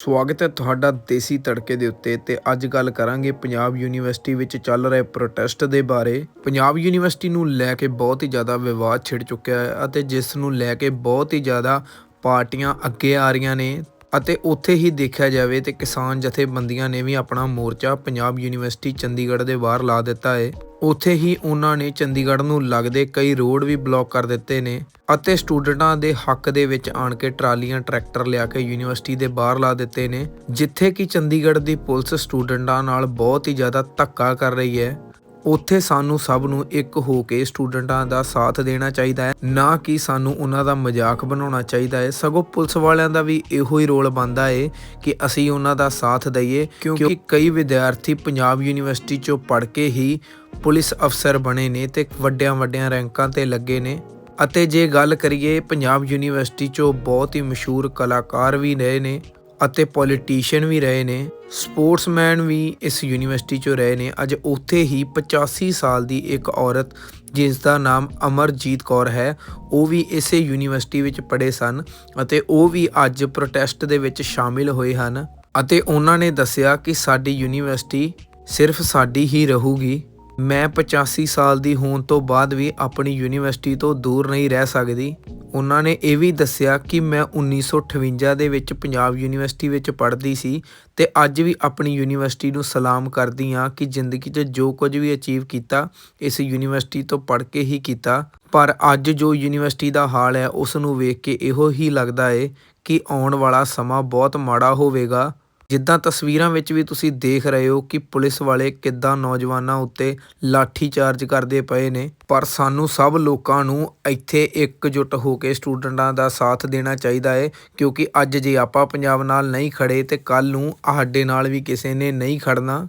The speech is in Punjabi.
ਸਵਾਗਤ ਹੈ ਤੁਹਾਡਾ ਦੇਸੀ ਤੜਕੇ ਦੇ ਉੱਤੇ ਤੇ ਅੱਜ ਗੱਲ ਕਰਾਂਗੇ ਪੰਜਾਬ ਯੂਨੀਵਰਸਿਟੀ ਵਿੱਚ ਚੱਲ ਰਹੇ ਪ੍ਰੋਟੈਸਟ ਦੇ ਬਾਰੇ। ਪੰਜਾਬ ਯੂਨੀਵਰਸਿਟੀ ਨੂੰ ਲੈ ਕੇ ਬਹੁਤ ਹੀ ਜ਼ਿਆਦਾ ਵਿਵਾਦ ਛਿੜ ਚੁੱਕਿਆ ਹੈ ਅਤੇ ਜਿਸ ਨੂੰ ਲੈ ਕੇ ਬਹੁਤ ਹੀ ਜ਼ਿਆਦਾ ਪਾਰਟੀਆਂ ਅੱਗੇ ਆ ਰਹੀਆਂ ਨੇ। ਅਤੇ ਉੱਥੇ ਹੀ ਦੇਖਿਆ ਜਾਵੇ ਤੇ ਕਿਸਾਨ ਜਥੇਬੰਦੀਆਂ ਨੇ ਵੀ ਆਪਣਾ ਮੋਰਚਾ ਪੰਜਾਬ ਯੂਨੀਵਰਸਿਟੀ ਚੰਡੀਗੜ੍ਹ ਦੇ ਬਾਹਰ ਲਾ ਦਿੱਤਾ ਹੈ ਉੱਥੇ ਹੀ ਉਹਨਾਂ ਨੇ ਚੰਡੀਗੜ੍ਹ ਨੂੰ ਲੱਗਦੇ ਕਈ ਰੋਡ ਵੀ ਬਲੌਕ ਕਰ ਦਿੱਤੇ ਨੇ ਅਤੇ ਸਟੂਡੈਂਟਾਂ ਦੇ ਹੱਕ ਦੇ ਵਿੱਚ ਆਣ ਕੇ ਟਰਾਲੀਆਂ, ਟਰੈਕਟਰ ਲਿਆ ਕੇ ਯੂਨੀਵਰਸਿਟੀ ਦੇ ਬਾਹਰ ਲਾ ਦਿੱਤੇ ਨੇ, ਜਿੱਥੇ ਕਿ ਚੰਡੀਗੜ੍ਹ ਦੀ ਪੁਲਿਸ ਸਟੂਡੈਂਟਾਂ ਨਾਲ ਬਹੁਤ ਹੀ ਜ਼ਿਆਦਾ ਧੱਕਾ ਕਰ ਰਹੀ ਹੈ। ਉੱਥੇ ਸਾਨੂੰ ਸਭ ਨੂੰ ਇੱਕ ਹੋ ਕੇ ਸਟੂਡੈਂਟਾਂ ਦਾ ਸਾਥ ਦੇਣਾ ਚਾਹੀਦਾ ਹੈ। ਨਾ ਕਿ ਸਾਨੂੰ ਉਹਨਾਂ ਦਾ ਮਜ਼ਾਕ ਬਣਾਉਣਾ ਚਾਹੀਦਾ ਹੈ। ਸਗੋਂ ਪੁਲਿਸ ਵਾਲਿਆਂ ਦਾ ਵੀ ਇਹੋ ਹੀ ਰੋਲ ਬਣਦਾ ਹੈ ਕਿ ਅਸੀਂ ਉਹਨਾਂ ਦਾ ਸਾਥ ਦਈਏ, ਕਿਉਂਕਿ ਕਈ ਵਿਦਿਆਰਥੀ ਪੰਜਾਬ ਯੂਨੀਵਰਸਿਟੀ ਚੋਂ ਪੜ੍ਹ ਕੇ ਹੀ ਪੁਲਿਸ ਅਫਸਰ ਬਣੇ ਨੇ ਤੇ ਵੱਡਿਆਂ ਵੱਡਿਆਂ ਰੈਂਕਾਂ ਤੇ ਲੱਗੇ ਨੇ। ਅਤੇ ਜੇ ਗੱਲ ਕਰੀਏ, ਪੰਜਾਬ ਯੂਨੀਵਰਸਿਟੀ ਚੋਂ ਬਹੁਤ ਹੀ ਮਸ਼ਹੂਰ ਕਲਾਕਾਰ ਵੀ ਰਹੇ ਨੇ। ਅਤੇ ਪੋਲੀਟੀਸ਼ੀਅਨ ਵੀ ਰਹੇ ਨੇ ਸਪੋਰਟਸਮੈਨ ਵੀ ਇਸ ਯੂਨੀਵਰਸਿਟੀ ਚੋਂ ਰਹੇ ਨੇ। ਅੱਜ ਉੱਥੇ ਹੀ 85 ਸਾਲ ਦੀ ਇੱਕ ਔਰਤ ਜਿਸ ਦਾ ਨਾਮ ਅਮਰਜੀਤ ਕੌਰ ਹੈ, ਉਹ ਵੀ ਇਸੇ ਯੂਨੀਵਰਸਿਟੀ ਵਿੱਚ ਪੜ੍ਹੇ ਸਨ ਅਤੇ ਉਹ ਵੀ ਅੱਜ ਪ੍ਰੋਟੈਸਟ ਦੇ ਵਿੱਚ ਸ਼ਾਮਿਲ ਹੋਏ ਹਨ। ਅਤੇ ਉਹਨਾਂ ਨੇ ਦੱਸਿਆ ਕਿ ਸਾਡੀ ਯੂਨੀਵਰਸਿਟੀ ਸਿਰਫ ਸਾਡੀ ਹੀ ਰਹੂਗੀ। ਮੈਂ 85 ਸਾਲ ਦੀ ਹੋਣ ਤੋਂ ਬਾਅਦ ਵੀ ਆਪਣੀ ਯੂਨੀਵਰਸਿਟੀ ਤੋਂ ਦੂਰ ਨਹੀਂ ਰਹਿ ਸਕਦੀ। ਉਹਨਾਂ ਨੇ ਇਹ ਵੀ ਦੱਸਿਆ ਕਿ ਮੈਂ 1958 ਦੇ ਵਿੱਚ ਪੰਜਾਬ ਯੂਨੀਵਰਸਿਟੀ ਵਿੱਚ ਪੜ੍ਹਦੀ ਸੀ ਤੇ ਅੱਜ ਵੀ ਆਪਣੀ ਯੂਨੀਵਰਸਿਟੀ ਨੂੰ ਸਲਾਮ ਕਰਦੀ ਹਾਂ ਕਿ ਜ਼ਿੰਦਗੀ 'ਚ ਜੋ ਕੁਝ ਵੀ ਅਚੀਵ ਕੀਤਾ, ਇਸ ਯੂਨੀਵਰਸਿਟੀ ਤੋਂ ਪੜ੍ਹ ਕੇ ਹੀ ਕੀਤਾ। ਪਰ ਅੱਜ ਜੋ ਯੂਨੀਵਰਸਿਟੀ ਦਾ ਹਾਲ ਹੈ, ਉਸ ਨੂੰ ਵੇਖ ਕੇ ਇਹੋ ਹੀ ਲੱਗਦਾ ਏ ਕਿ ਆਉਣ ਵਾਲਾ ਸਮਾਂ ਬਹੁਤ ਮਾੜਾ ਹੋਵੇਗਾ। ਜਿੱਦਾਂ ਤਸਵੀਰਾਂ ਵਿੱਚ ਵੀ ਤੁਸੀਂ ਦੇਖ ਰਹੇ ਹੋ ਕਿ ਪੁਲਿਸ ਵਾਲੇ ਕਿੱਦਾਂ ਨੌਜਵਾਨਾਂ ਉੱਤੇ ਲਾਠੀ ਚਾਰਜ ਕਰਦੇ ਪਏ ਨੇ। ਪਰ ਸਾਨੂੰ ਸਭ ਲੋਕਾਂ ਨੂੰ ਇੱਥੇ ਇਕਜੁੱਟ ਹੋ ਕੇ ਸਟੂਡੈਂਟਾਂ ਦਾ ਸਾਥ ਦੇਣਾ ਚਾਹੀਦਾ ਹੈ ਕਿਉਂਕਿ ਅੱਜ ਜੇ ਆਪਾਂ ਪੰਜਾਬ ਨਾਲ ਨਹੀਂ ਖੜ੍ਹੇ ਤਾਂ ਕੱਲ੍ਹ ਨੂੰ ਸਾਡੇ ਨਾਲ ਵੀ ਕਿਸੇ ਨੇ ਨਹੀਂ ਖੜ੍ਹਨਾ।